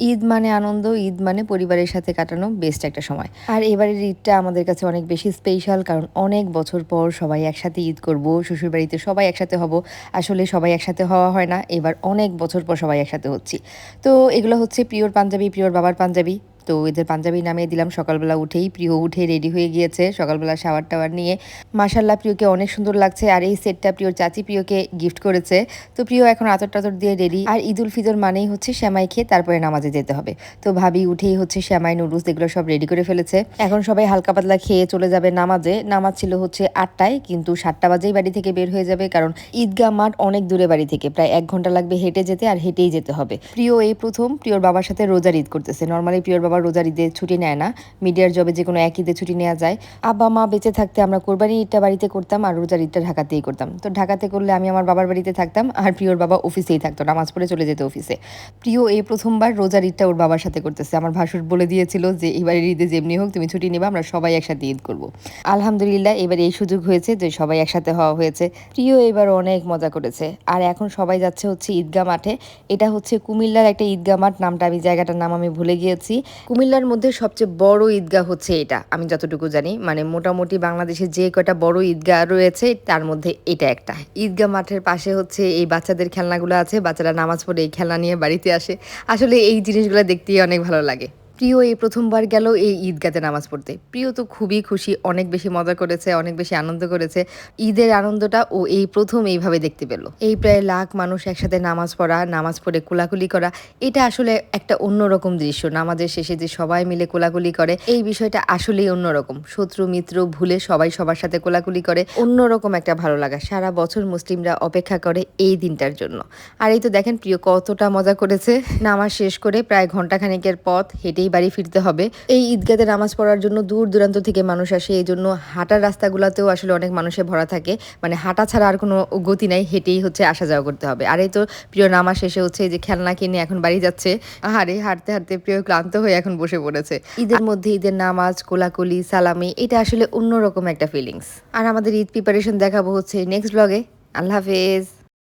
ঈদ মানে আনন্দ, ঈদ মানে পরিবারের সাথে কাটানো বেস্ট একটা সময়। আর এবারের ঈদটা আমাদের কাছে অনেক বেশি স্পেশাল কারণ অনেক বছর পর সবাই একসাথে ঈদ করব, শ্বশুরবাড়িতে সবাই একসাথে হব। আসলে সবাই একসাথে হওয়া হয় না, এবার অনেক বছর পর সবাই একসাথে হচ্ছি। তো এগুলো হচ্ছে প্রিয়র পাঞ্জাবি, প্রিয়র বাবার পাঞ্জাবি। তো এদের পাঞ্জাবি নামিয়ে দিলাম। সকালবেলা উঠেই প্রিয় উঠে রেডি হয়ে গিয়েছে। সকালবেলা শাওয়ার টাওয়ার নিয়ে মাসাল্লাহ প্রিয়কে অনেক সুন্দর লাগছে আর এই সেটটা প্রিয়র চাচি প্রিয়কে গিফট করেছে। তো প্রিয় এখন আতর টাতর দিয়ে রেডি আর ঈদ উল ফিতর মানেই হচ্ছে শ্যামাই খেয়ে তারপরে নামাজে যেতে হবে। তো ভাবি উঠেই হচ্ছে শ্যামাই নুডলস এগুলো সব রেডি করে ফেলেছে। এখন সবাই হালকা পাতলা খেয়ে চলে যাবে নামাজে। নামাজ ছিল হচ্ছে আটটায়, কিন্তু সাতটা বাজেই বাড়ি থেকে বের হয়ে যাবে কারণ ঈদগাহ মাঠ অনেক দূরে বাড়ি থেকে। প্রায় এক ঘণ্টা লাগবে হেঁটে যেতে আর হেঁটেই যেতে হবে। প্রিয় এই প্রথম, প্রিয়র বাবার সাথে রোজার ঈদ করতেছে। নর্মালি প্রিয়র বাবা রোজার ঈদে ছুটি নেয় না। মিডিয়ার জবে যে কোনো এক ঈদে ছুটি নেওয়া যায়। আব্বা, মা বেঁচে থাকতে আমরা কোরবানি ঈদটা বাড়িতে করতাম আর রোজার ঈদটা ঢাকাতেই করতাম। তো ঢাকাতে করলে আমি আমার বাবার বাড়িতে থাকতাম আর প্রিয়র বাবা অফিসেই থাকতো, নামাজ পড়ে চলে যেত অফিসে। প্রিয় এই প্রথমবার রোজার ঈদটা ওর বাবার সাথে করতেছে। আমার ভাসুর বলে দিয়েছিল যে এবারের ঈদে যেমনি হোক তুমি ছুটি নেবা, আমরা সবাই একসাথে ঈদ করব। আলহামদুলিল্লাহ, এবার এই সুযোগ হয়েছে যে, সবাই একসাথে হওয়া হয়েছে। প্রিয় এবার অনেক মজা করেছে। আর এখন সবাই যাচ্ছে হচ্ছে ঈদগাহ মাঠে। এটা হচ্ছে কুমিল্লার একটা ঈদগাহ মাঠ। নামটা আমি, জায়গাটার নাম আমি ভুলে গিয়েছি। কুমিল্লার মধ্যে সবচেয়ে বড় ঈদগাহ হচ্ছে এটা, আমি যতটুকু জানি। মানে মোটামুটি বাংলাদেশে যে কয়টা বড় ঈদগাহ রয়েছে, তার মধ্যে এটা একটা। ঈদগাহ মাঠের পাশে হচ্ছে এই বাচ্চাদের খেলনাগুলো আছে, বাচ্চারা নামাজ পড়ে এই খেলনা নিয়ে বাড়িতে আসে। আসলে এই জিনিসগুলো দেখতেই অনেক ভালো লাগে। প্রিয় এই প্রথমবার গেল এই ঈদগাতে নামাজ পড়তে। প্রিয় তো খুবই খুশি, অনেক বেশি মজা করেছে, অনেক বেশি আনন্দ করেছে। ঈদের আনন্দটা ও এই প্রথম এইভাবে দেখতে পেল। এই প্রায় লাখ মানুষ একসাথে নামাজ পড়া, নামাজ পড়ে কোলাকুলি করা, এটা আসলে একটা অন্যরকম দৃশ্য। নামাজের শেষে যে সবাই মিলে কোলাকুলি করে, এই বিষয়টা আসলেই অন্যরকম। শত্রু, মিত্র ভুলে সবাই সবার সাথে কোলাকুলি করে, অন্যরকম একটা ভালো লাগা। সারা বছর মুসলিমরা অপেক্ষা করে এই দিনটার জন্য। আর এই তো দেখেন প্রিয় কতটা মজা করেছে। নামাজ শেষ করে প্রায় ঘন্টাখানেকের পথ হেঁটেই বাড়ি ফিরতে হবে। এই ঈদগাতে নামাজ পড়ার জন্য দূর দূরান্ত থেকে মানুষ আসে, এই জন্য হাঁটার রাস্তাগুলোতেও আসলে অনেক মানুষে ভরা থাকে। মানে হাঁটা ছাড়া আর কোনো গতি নাই, হেঁটেই হচ্ছে আসা যাওয়া করতে হবে। আর এই তো প্রিয় নামাজ শেষে হচ্ছে যে খেলনা কিনে এখন বাড়ি যাচ্ছে। আরে হাঁটতে হাঁটতে প্রিয় ক্লান্ত হয়ে এখন বসে পড়েছে। ঈদের মধ্যে ঈদের নামাজ, কোলাকুলি, সালামি, এটা আসলে অন্যরকম একটা ফিলিংস আর আমাদের ঈদ প্রিপারেশন দেখাবো হচ্ছে নেক্সট ব্লগে আল্লাহ হাফেজ।